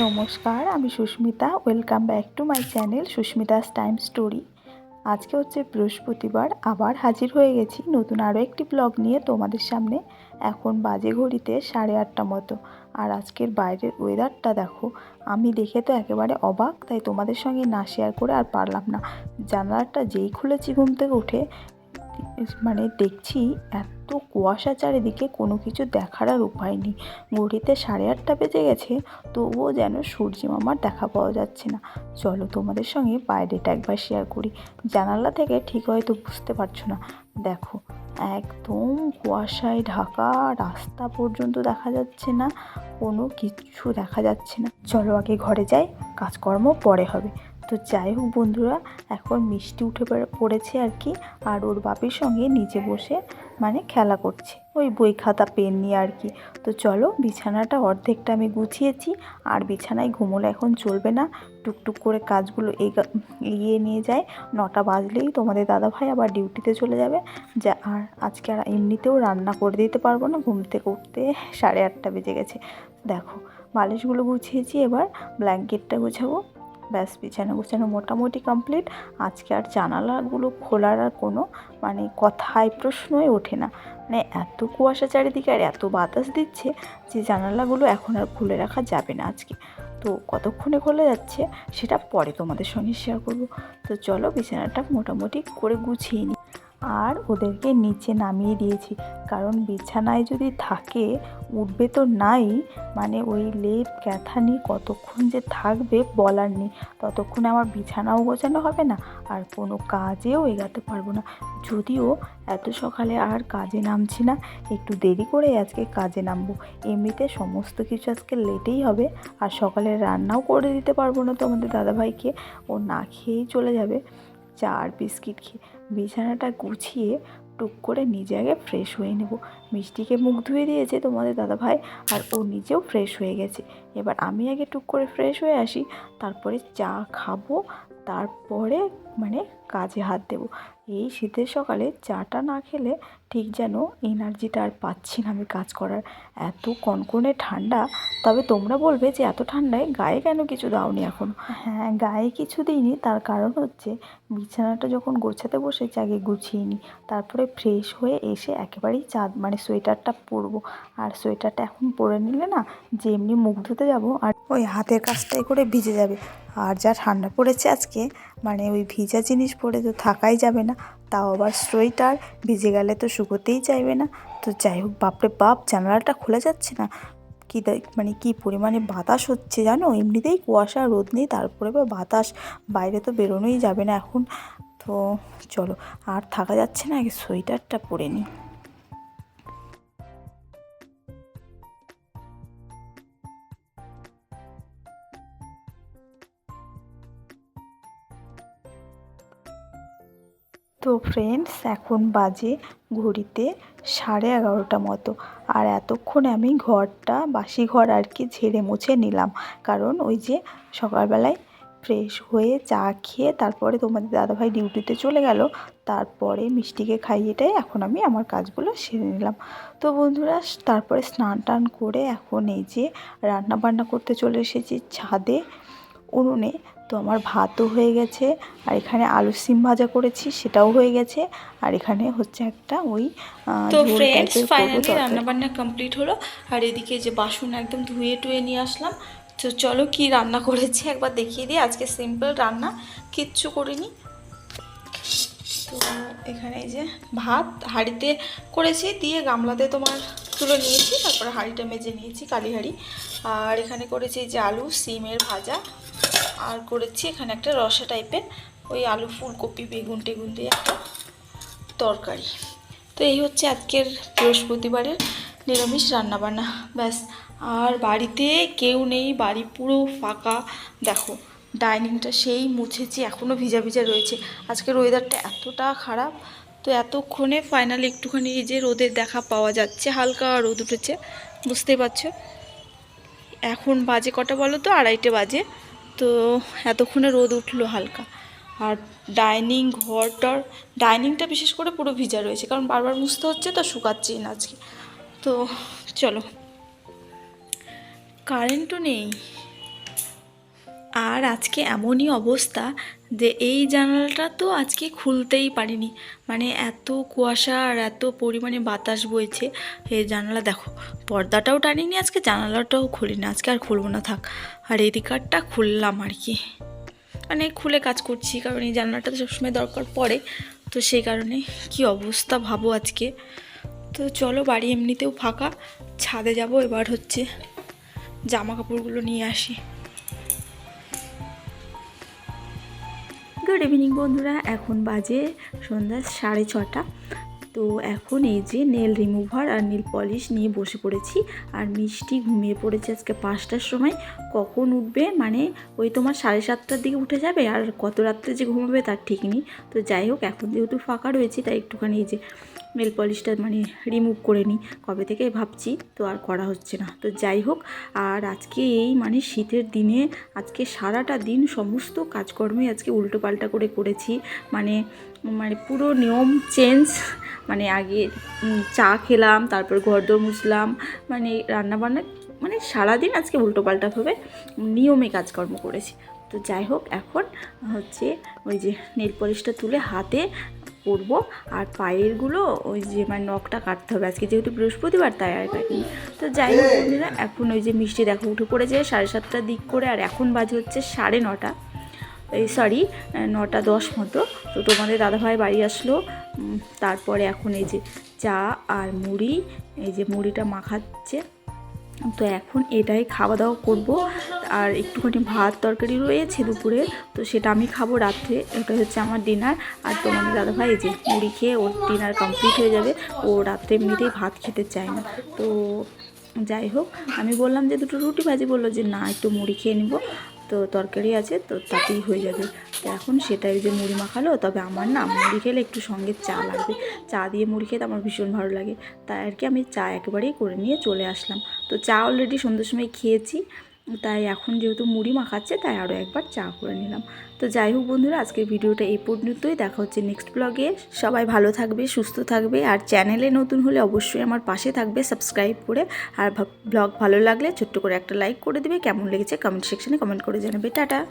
নমস্কার, আমি Susmita. Welcome back to my channel Susmita's time story আজকে হচ্ছে বৃহস্পতিবার, আবার হাজির হয়ে গেছি নতুন আরও একটি ব্লগ নিয়ে তোমাদের সামনে। এখন বাজে ঘড়িতে সাড়ে আটটা মতো। আর আজকের বাইরের ওয়েদারটা দেখো, আমি দেখে তো একেবারে অবাক, তাই তোমাদের সঙ্গে না শেয়ার করে আর পারলাম না। জানালাটা যেই খুলেছি ঘুম থেকে উঠে মানে দেখছি এত কুয়াশা চারিদিকে কোনো কিছু দেখার আর উপায় নেই। ঘড়িতে সাড়ে আটটা বেজে গেছে, তবুও যেন সূর্য মামার দেখা পাওয়া যাচ্ছে না। চলো তোমাদের সঙ্গে বাইরেটা একবার শেয়ার করি। জানালা থেকে ঠিক হয়তো বুঝতে পারছ না। দেখো, একদম কুয়াশায় ঢাকা রাস্তা পর্যন্ত দেখা যাচ্ছে না, কোনো কিচ্ছু দেখা যাচ্ছে না। চলো আগে ঘরে যাই, কাজকর্ম পরে হবে। তো যাই হোক বন্ধুরা, এখন মিষ্টি উঠে পড়ে- পড়েছে আর কি, আর ওর বাপের সঙ্গে নিচে বসে মানে খেলা করছে। ওই বই খাতা, পেন নিয়ে আর কি। তো চলো, বিছানাটা অর্ধেকটা আমি গুছিয়েছি, আর বিছানায় ঘুমোলে এখন চলবে না। টুকটুক করে কাজগুলো এগা- এগিয়ে নিয়ে যায়। নটা বাজলেই তোমাদের দাদাভাই আবার ডিউটিতে চলে যাবে। যা, আর আজকে আর এমনিতেও রান্না করে দিতে পারব না, ঘুম থেকে উঠতে সাড়ে আটটা বেজে গেছে। দেখো, বালিশগুলো গুছিয়েছি, এবার ব্ল্যাঙ্কেটটা গুছাবো। ব্যাস বিছানা গুছানো মোটামুটি কমপ্লিট আজকে আর জানালাগুলো খোলার আর কোনো মানে কথায় প্রশ্নই ওঠে না। মানে এত কুয়াশা চারিদিকে আর এত বাতাস দিচ্ছে যে জানালাগুলো এখন আর খুলে রাখা যাবে না আজকে। তো কতক্ষণে খোলা যাচ্ছে সেটা পরে তোমাদের সঙ্গে শেয়ার করব। তো চলো বিছানাটা মোটামুটি করে গুছিয়ে নিই আর ওদেরকে নিচে নামিয়ে দিয়েছি। কারণ বিছানায় যদি থাকে, উঠবে তো নাই। মানে ওই লেপ ক্যাথানি কতক্ষণ যে থাকবে বলার নেই। ততক্ষণে আমার বিছানাও গোছানো হবে না। আর কোনো কাজেও এগাতে পারব না। যদিও এত সকালে আর কাজে নামছি না। একটু দেরি করে আজকে কাজে নামবো। এমনিতে সমস্ত কিছু আজকে লেটেই হবে। আর সকালে রান্নাও করে দিতে পারব না তো আমাদের দাদাভাইকে। ও না খেয়েই চলে যাবে। চা আর বিস্কিট খেয়ে বিছানাটা গুছিয়ে টুক করে নিজে আগে ফ্রেশ হয়ে নেব। মিষ্টিকে মুখ ধুয়ে দিয়েছে তোমাদের দাদাভাই, আর ও নিজেও ফ্রেশ হয়ে গেছে। এবার আমি আগে টুক করে ফ্রেশ হয়ে আসি, তারপরে চা খাব, তারপরে মানে কাজে হাত দেবো। এই শীতের সকালে চাটা না খেলে ঠিক যেন এনার্জিটা আর পাচ্ছি না আমি কাজ করার। এত কনকনে ঠান্ডা, তবে তোমরা বলবে যে এত ঠান্ডায় গায়ে কেন কিছু দাওনি এখন? হ্যাঁ গায়ে কিছু দিইনি, তার কারণ হচ্ছে বিছানাটা যখন গোছাতে বসেছি আগে গুছিয়ে নিই, তারপরে ফ্রেশ হয়ে এসে একেবারেই চাঁদ মানে সোয়েটারটা পরবো। আর সোয়েটারটা এখন পরে নিলে না যে এমনি মুখ ধুতে যাব আর ওই হাতের কাজটাই করে ভিজে যাবে। আর যা ঠান্ডা পড়েছে আজকে মানে ওই ভিজা জিনিস পরে তো থাকাই যাবে না, তাও আবার সোয়েটার, ভিজে গেলে তো শুকোতেই চাইবে না। তো যাই হোক, বাপরে বাপ, জানালাটা খোলা যাচ্ছে না। কী মানে কী পরিমাণে বাতাস হচ্ছে জানো? এমনিতেই কুয়াশা, রোদ নেই, তারপরে বা বাতাস। বাইরে তো বেরোনোই যাবে না এখন। তো চলো, আর থাকা যাচ্ছে না, আগে সোয়েটারটা পরে নিই। তো ফ্রেন্ডস এখন বাজে ঘড়িতে সাড়ে এগারোটা মতো। আর এতক্ষণে আমি ঘরটা, বাসি ঘর আর কি ঝেড়ে মুছে নিলাম। কারণ ওই যে সকালবেলায় ফ্রেশ হয়ে চা খেয়ে তারপরে তোমাদের দাদাভাই ডিউটিতে চলে গেল, তারপরে মিষ্টিকে খাইয়েটাই এখন আমি আমার কাজগুলো সেরে নিলাম। তো বন্ধুরা, তারপরে স্নান টান করে এখন এই যে রান্না বান্না করতে চলে এসেছি ছাদে, উনুনে। তো আমার ভাতও হয়ে গেছে আর এখানে আলু সিম ভাজা করেছি সেটাও হয়ে গেছে আর এখানে হচ্ছে একটা ওই তো ফ্রেন্ডস ফাইনালি তরকারি। রান্না বান্না কমপ্লিট হলো আর এদিকে যে বাসন একদম ধুয়ে টুয়ে নিয়ে আসলাম তো চলো কি রান্না করেছি একবার দেখিয়ে দিই আজকে সিম্পল রান্না কিচ্ছু করিনি তো এখানে এই যে ভাত হাঁড়িতে করেছি দিয়ে গামলাতে তোমার তুলে নিয়েছি তারপরে হাঁড়িটা মেজে নিয়েছি কালি হাঁড়ি আর এখানে করেছি যে আলু সিমের ভাজা আর করেছি এখানে একটা রসা টাইপের ওই আলু ফুলকপি, বেগুন টেগুন দিয়ে একটা তরকারি। তো এই হচ্ছে আজকের বৃহস্পতিবারের নিরামিষ রান্নাবান্না। ব্যাস, আর বাড়িতে কেউ নেই, বাড়ি পুরো ফাঁকা। দেখো, ডাইনিংটা সেই মুছেছি এখনও ভিজা ভিজা রয়েছে। আজকের ওয়েদারটা এতটা খারাপ, তো এতক্ষণে ফাইনালি একটুখানি এই যে রোদের দেখা পাওয়া যাচ্ছে, হালকা রোদ উঠেছে, বুঝতেই পারছ? এখন বাজে কটা বলো তো? আড়াইটে বাজে। তো এতক্ষণে রোদ উঠল হালকা। আর ডাইনিং ঘরটার, ডাইনিংটা বিশেষ করে পুরো ভিজা রয়েছে, কারণ বারবার মুছতে হচ্ছে তো শুকাচ্ছি না আজকে। তো চলো। কারেন্টও নেই। আর আজকে এমনই অবস্থা যে এই জানালাটা তো আজকে খুলতেই পারিনি। মানে এত কুয়াশা আর এত পরিমাণে বাতাস বইছে। এই জানালা দেখো, পর্দাটাও টানিনি, আজকে জানালাটাও খুলিনি। আজকে আর খুলবো না, থাক। আর এই দিকারটা খুললাম আর কি। মানে খুলে কাজ করছি, কারণ এই জানলাটা তো সবসময় দরকার পড়ে। তো সেই কারণে কি অবস্থা ভাবো আজকে। তো চলো, বাড়ি এমনিতেও ফাঁকা। ছাদে যাব, এবার হচ্ছে জামা কাপড়গুলো নিয়ে আসি। গুড ইভিনিং বন্ধুরা। এখন বাজে সন্ধ্যা সাড়ে ছটা। তো এখন এই যে নেল রিমুভার আর নীল পলিশ নিয়ে বসে পড়েছি আর মিষ্টি ঘুমিয়ে পড়েছে আজকে পাঁচটার সময়। কখন উঠবে? মানে ওই তোমার সাড়ে সাতটার দিকে উঠে যাবে আর কত রাত্রে যে ঘুমাবে তার ঠিক নেই। তো যাই হোক, এখন যেহেতু ফাঁকা রয়েছে, তাই একটুখানি এই যে নেল পলিশটা মানে রিমুভ করে নিই। কবে থেকে ভাবছি, তো আর করা হচ্ছে না। তো যাই হোক, আর আজকে এই মানে শীতের দিনে, আজকে সারাটা দিন সমস্ত কাজকর্মে আজকে উল্টো পাল্টা করে করেছি। মানে মানে পুরো নিয়ম চেঞ্জ মানে আগে চা খেলাম, তারপর ঘর ঘরদোর মুছলাম মানে রান্নাবান্না মানে সারাদিন আজকে উল্টো পাল্টাভাবে নিয়মে কাজকর্ম করেছি। তো যাই হোক, এখন হচ্ছে ওই যে নেল পলিশটা তুলে হাতে করব। আর পায়েরগুলো ওই যে মানে নখটা কাটতে হবে। আজকে যেহেতু বৃহস্পতিবার, তাই আর কাটিনি। তো যাই হোক বন্ধুরা, এখন ওই যে মিষ্টি দেখো, উঠে পড়েছে সাড়ে সাতটার দিক করে, আর এখন বাজে হচ্ছে সাড়ে নটা। এই সরি নটা দশ মতো। তো তোমাদের দাদাভাই বাড়ি আসলো। তারপরে এখন এই যে চা আর মুড়ি, এই যে মুড়িটা মাখাচ্ছে। তো এখন এটাই খাওয়া দাওয়া করব। আর একটুখানি ভাত তরকারি রয়েছে দুপুরে, তো সেটা আমি খাব রাত্রে। এটা হচ্ছে আমার ডিনার আর তোমার দাদাভাই যে মুড়ি খেয়ে ওর ডিনার কমপ্লিট হয়ে যাবে, ও রাত্রে এমনিতেই ভাত খেতে চায় না। তো যাই হোক, আমি বললাম যে দুটো রুটি ভাজি, বলল যে না, একটু মুড়ি খেয়ে নিব। তো তরকারি আছে, তো তাতেই হয়ে যাবে। তো এখন সেটাই যে মুড়ি মাখালো, তবে আমার না মুড়ি খেলে একটু সঙ্গে চা লাগবে। চা দিয়ে মুড়ি খেতে আমার ভীষণ ভালো লাগে। তাই আর কি আমি চা একেবারেই করে নিয়ে চলে আসলাম। তো চা অলরেডি সন্ধ্যের সময় খেয়েছি তাই এখন যেহেতু মুড়ি মাখাচ্ছে, তাই আরও একবার চা করে নিলাম। তো যাই হোক বন্ধুরা, আজকের ভিডিওটা এই পর্যন্তই। দেখা হচ্ছে নেক্সট ব্লগে সবাই ভালো থাকবে, সুস্থ থাকবে। আর চ্যানেলে নতুন হলে অবশ্যই আমার পাশে থাকবে সাবস্ক্রাইব করে। আর ব্লগ ভালো লাগলে ছোট্ট করে একটা লাইক করে দেবে। কেমন লেগেছে কমেন্ট সেকশানে কমেন্ট করে জানাবে। টাটা!